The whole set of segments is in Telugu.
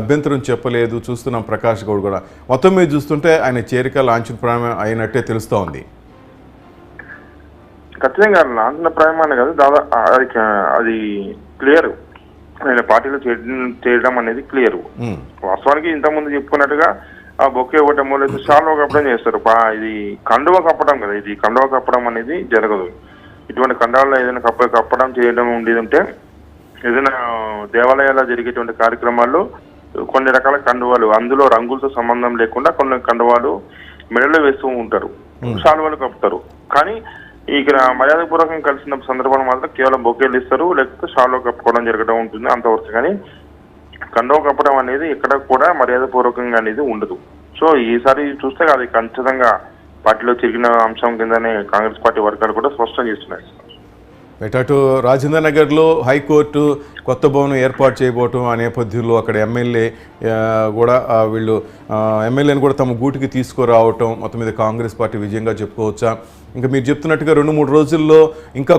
అభ్యంతరం చెప్పలేదు చూస్తున్నాం ప్రకాష్ గౌడ్ కూడా. మొత్తం మీద చూస్తుంటే ఆయన చేరిక లాంఛన ప్రాయం అయినట్టే తెలుస్తూ ఉంది ఖచ్చితంగా లాంఛన ప్రాయమానే కాదు దాదాపు అది క్లియర్. ఆయన పార్టీలో చేయడం అనేది క్లియర్. వాస్తవానికి ఇంతకుముందు చెప్పుకున్నట్టుగా ఆ బొకే ఇవ్వటం లేదు షాల్వా కప్పడం చేస్తారు. ఇది కండువ కప్పడం కదా ఇది కండువ కప్పడం అనేది జరగదు. ఇటువంటి కండాల్లో ఏదైనా కప్ప కప్పడం చేయడం ఉండేది ఉంటే ఏదైనా దేవాలయాల్లో జరిగేటువంటి కార్యక్రమాల్లో కొన్ని రకాల కండువాలు అందులో రంగులతో సంబంధం లేకుండా కొన్ని కండువాలు మెడలో వేస్తూ ఉంటారు. శాలువాలు కప్పుతారు. కానీ ఇక్కడ మర్యాదపూర్వకంగా కలిసిన సందర్భంలో మాత్రం కేవలం బొకేలు ఇస్తారు లేకపోతే షాలో కప్పుకోవడం జరగడం ఉంటుంది అంతవరకు. కానీ కండవ కప్పడం అనేది ఎక్కడ కూడా మర్యాదపూర్వకంగా అనేది ఉండదు. సో ఈసారి చూస్తే అది ఖచ్చితంగా పార్టీలో తిరిగిన అంశం కిందనే కాంగ్రెస్ పార్టీ వర్గాలు కూడా స్పష్టం చేస్తున్నాయి. అటు రాజేంద్ర నగర్లో హైకోర్టు కొత్త భవనం ఏర్పాటు చేయబోవటం ఆ నేపథ్యంలో అక్కడ ఎమ్మెల్యే కూడా వీళ్ళు ఎమ్మెల్యేని కూడా తమ గూటికి తీసుకురావటం మొత్తం మీద కాంగ్రెస్ పార్టీ విజయంగా చెప్పుకోవచ్చా? ఇంకా మీరు చెప్తున్నట్టుగా రెండు మూడు రోజుల్లో ఇంకా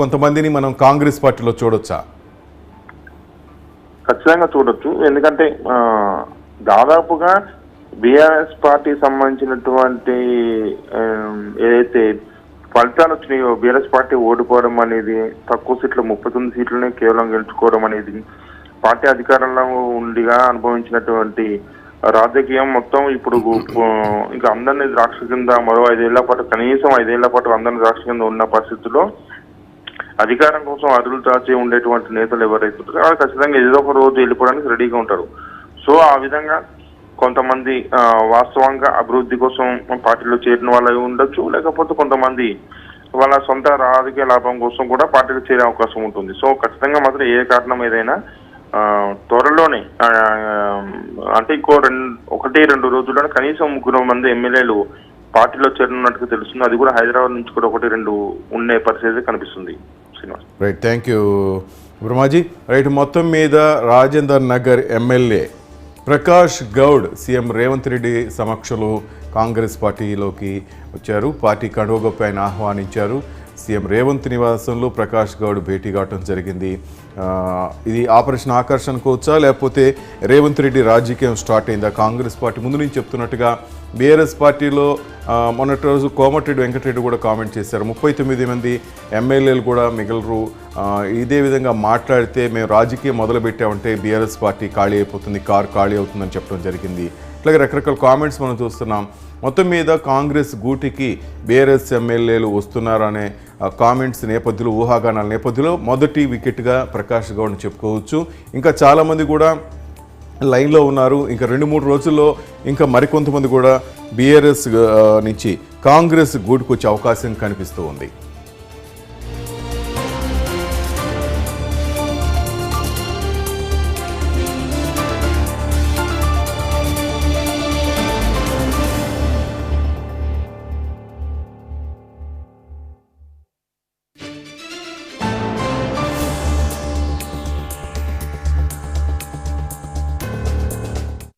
కొంతమందిని మనం కాంగ్రెస్ పార్టీలో చూడొచ్చా? ఖచ్చితంగా చూడొచ్చు. ఎందుకంటే దాదాపుగా బీఆర్ఎస్ పార్టీ సంబంధించినటువంటి ఏదైతే ఫలితాలు వచ్చినాయో. బీఆర్ఎస్ పార్టీ ఓడిపోవడం అనేది తక్కువ సీట్లు ముప్పై తొమ్మిది సీట్లనే కేవలం గెలుచుకోవడం అనేది పార్టీ అధికారంలో ఉండిగా అనుభవించినటువంటి రాజకీయం మొత్తం ఇప్పుడు ఇంకా అందరినీ ద్రాక్ష కింద మరో ఐదేళ్ళ పాటు కనీసం ఐదేళ్ళ పాటు అందరినీ ద్రాక్ష కింద ఉన్న పరిస్థితుల్లో అధికారం కోసం అదులు దాచి ఉండేటువంటి నేతలు ఎవరైతే వాళ్ళు ఖచ్చితంగా ఏదో ఒక రోజు వెళ్ళిపోవడానికి రెడీగా ఉంటారు. సో ఆ విధంగా కొంతమంది వాస్తవంగా అభివృద్ధి కోసం పార్టీలో చేరిన వాళ్ళు ఉండొచ్చు లేకపోతే కొంతమంది వాళ్ళ సొంత రాజకీయ లాభం కోసం కూడా పార్టీలో చేరే అవకాశం ఉంటుంది. సో ఖచ్చితంగా మాత్రం ఏ కారణం ఏదైనా త్వరలోనే అంటే ఇంకో రెండు ఒకటి రెండు రోజుల్లోనే కనీసం ముగ్గురు మంది ఎమ్మెల్యేలు పార్టీలో చేరనున్నట్టుగా తెలుస్తుంది. అది కూడా హైదరాబాద్ నుంచి కూడా ఒకటి రెండు ఉండే పరిస్థితి కనిపిస్తుంది. Srinivas. Right thank you Brahmaji. Right మొత్తం మీద రాజేందర్ నగర్ ఎమ్మెల్యే ప్రకాష్ గౌడ్ సీఎం రేవంత్ రెడ్డి సమక్షంలో కాంగ్రెస్ పార్టీలోకి వచ్చారు. పార్టీ కండువగొప్ప ఆయన ఆహ్వానించారు. సీఎం రేవంత్ నివాసంలో ప్రకాష్ గౌడ్ భేటీ కావటం జరిగింది. ఇది ఆపరేషన్ ఆకర్షణ కోవచ్చా లేకపోతే రేవంత్ రెడ్డి రాజకీయం స్టార్ట్ అయిందా? కాంగ్రెస్ పార్టీ ముందు నుంచి చెప్తున్నట్టుగా బీఆర్ఎస్ పార్టీలో మొన్నటి రోజు కోమటిరెడ్డి వెంకటరెడ్డి కూడా కామెంట్ చేశారు. ముప్పై తొమ్మిది మంది ఎమ్మెల్యేలు కూడా మిగలరు. ఇదే విధంగా మాట్లాడితే మేము రాజకీయం మొదలుపెట్టామంటే బీఆర్ఎస్ పార్టీ ఖాళీ అయిపోతుంది కారు ఖాళీ అవుతుందని చెప్పడం జరిగింది. ఇట్లాగే రకరకాల కామెంట్స్ మనం చూస్తున్నాం. మొత్తం మీద కాంగ్రెస్ గూటికి బీఆర్ఎస్ ఎమ్మెల్యేలు వస్తున్నారనే కామెంట్స్ నేపథ్యంలో ఊహాగానాల నేపథ్యంలో మొదటి వికెట్గా ప్రకాష్ గౌడ్ చెప్పుకోవచ్చు. ఇంకా చాలామంది కూడా లైన్లో ఉన్నారు. ఇంకా రెండు మూడు రోజుల్లో ఇంకా మరికొంతమంది కూడా బీఆర్ఎస్ నుంచి కాంగ్రెస్ గూటుకు వచ్చే అవకాశం కనిపిస్తూ ఉంది.